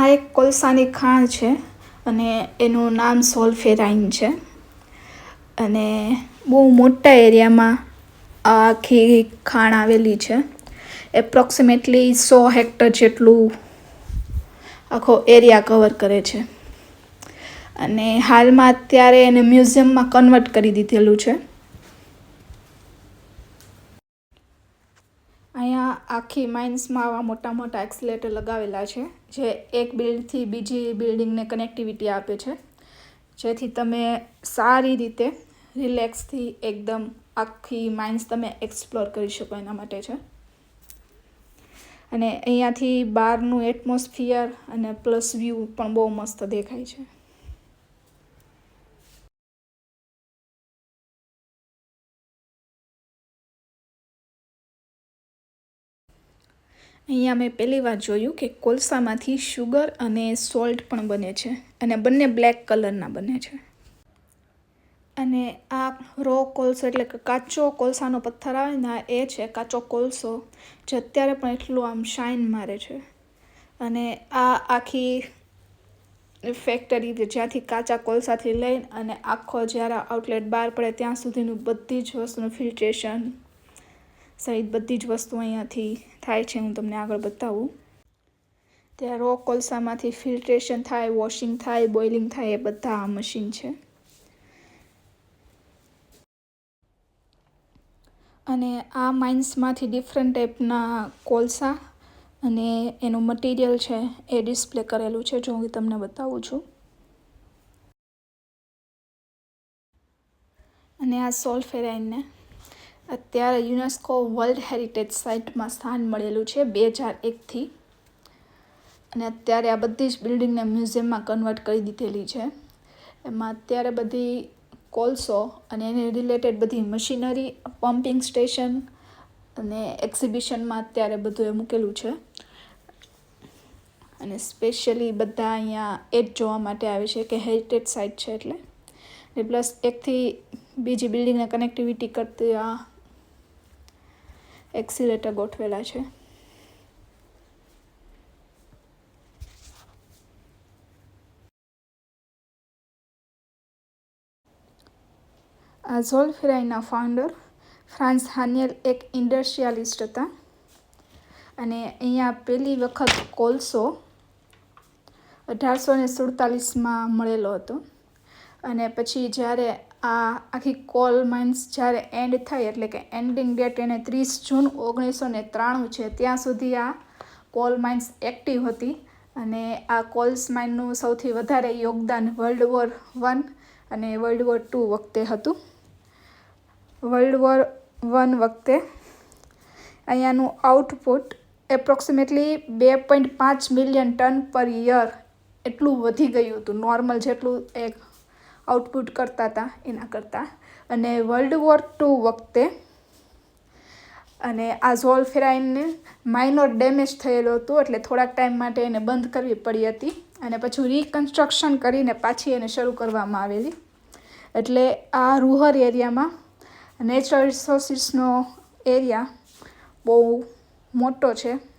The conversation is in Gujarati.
આ એક કોલસાની ખાણ છે અને એનું નામ સોલ્ફેરાઇન છે. અને બહુ મોટા એરિયામાં આ આખી ખાણ આવેલી છે. એપ્રોક્સિમેટલી સો હેક્ટર જેટલું આખો એરિયા કવર કરે છે. અને હાલમાં અત્યારે એને મ્યુઝિયમમાં કન્વર્ટ કરી દીધેલું છે. અહીંયા આખી માઇન્સમાં આવા મોટા મોટા એક્સલેટર લગાવેલા છે, જે એક બિલ્ડથી બીજી બિલ્ડિંગને કનેક્ટિવિટી આપે છે. જેથી તમે સારી રીતે રિલેક્સથી એકદમ આખી માઇન્સ તમે એક્સપ્લોર કરી શકો એના માટે છે. અને અહીંયાથી બહારનું એટમોસ્ફિયર અને પ્લસ વ્યૂ પણ બહુ મસ્ત દેખાય છે. અહીંયા મેં પહેલી વાર જોયું કે કોલસામાંથી શુગર અને સોલ્ટ પણ બને છે અને બંને બ્લેક કલરના બને છે. અને આ રો કોલસો એટલે કે કાચો કોલસાનો પથ્થર આવે ને એ છે કાચો કોલસો જે અત્યારે પણ એટલું આમ શાઇન મારે છે. અને આ આખી ફેક્ટરી જ્યાંથી કાચા કોલસાથી લઈને અને આખો જ્યારે આઉટલેટ બહાર પડે ત્યાં સુધીનું બધી જ વસ્તુનું ફિલ્ટ્રેશન સહિત બધી જ વસ્તુ અહીંયાથી થાય છે, હું તમને આગળ બતાવું. ત્યાં રો કોલસામાંથી ફિલ્ટ્રેશન થાય, વોશિંગ થાય, બોઇલિંગ થાય, એ બધા આ મશીન છે. અને આ માઇન્સમાંથી ડિફરન્ટ ટાઈપના કોલસા અને એનું મટીરિયલ છે, એ ડિસ્પ્લે કરેલું છે, જો હું તમને બતાવું છું. અને આ સોલ્ફેરાઇનને અત્યારે યુનેસ્કો વર્લ્ડ હેરિટેજ સાઇટમાં સ્થાન મળેલું છે બે હજાર એકથી. અને અત્યારે આ બધી જ બિલ્ડિંગને મ્યુઝિયમમાં કન્વર્ટ કરી દીધેલી છે. એમાં અત્યારે બધી કોલસો અને એને રિલેટેડ બધી મશીનરી, પમ્પિંગ સ્ટેશન અને એક્ઝિબિશનમાં અત્યારે બધું એ મૂકેલું છે. અને સ્પેશિયલી બધા અહીંયા એ જ જોવા માટે આવે છે કે હેરિટેજ સાઇટ છે એટલે. પ્લસ એકથી બીજી બિલ્ડિંગને કનેક્ટિવિટી કરતી આ એક્સિલેટર ગોઠવેલા છે. આ ઝોલફેરાઈના ફાઉન્ડર ફ્રાન્સ હાનિયલ એક ઇન્ડસ્ટ્રીયાલિસ્ટ હતા. અને અહીંયા પહેલી વખત કોલસો અઢારસો ને સુડતાલીસમાં મળેલો હતો. અને પછી જ્યારે આ આખી કોલ માઇન્સ જ્યારે એન્ડ થાય, એટલે કે એન્ડિંગ ડેટ એને ત્રીસ જૂન ઓગણીસો ને ત્રાણું છે, ત્યાં સુધી આ કોલ માઇન્સ એક્ટિવ હતી. અને આ કોલ્સ માઇનનું સૌથી વધારે યોગદાન વર્લ્ડ વોર વન અને વર્લ્ડ વોર ટુ વખતે હતું. વર્લ્ડ વોર વન વખતે અહીંયાનું આઉટપુટ એપ્રોક્સિમેટલી બે પોઈન્ટ પાંચ મિલિયન ટન પર યર એટલું વધી ગયું હતું. નોર્મલ જેટલું એક આઉટપુટ કરતા હતા, એના કરતાં. અને વર્લ્ડ વોર ટુ વખતે અને આ ઝોલ્ફેરાઇનને માઇનોર ડેમેજ થયેલું હતું, એટલે થોડાક ટાઈમ માટે એને બંધ કરવી પડી હતી. અને પછી રિકન્સ્ટ્રક્શન કરીને પાછી એને શરૂ કરવામાં આવેલી. એટલે આ રૂહર એરિયામાં નેચરલ રિસોર્સિસનો એરિયા બહુ મોટો છે.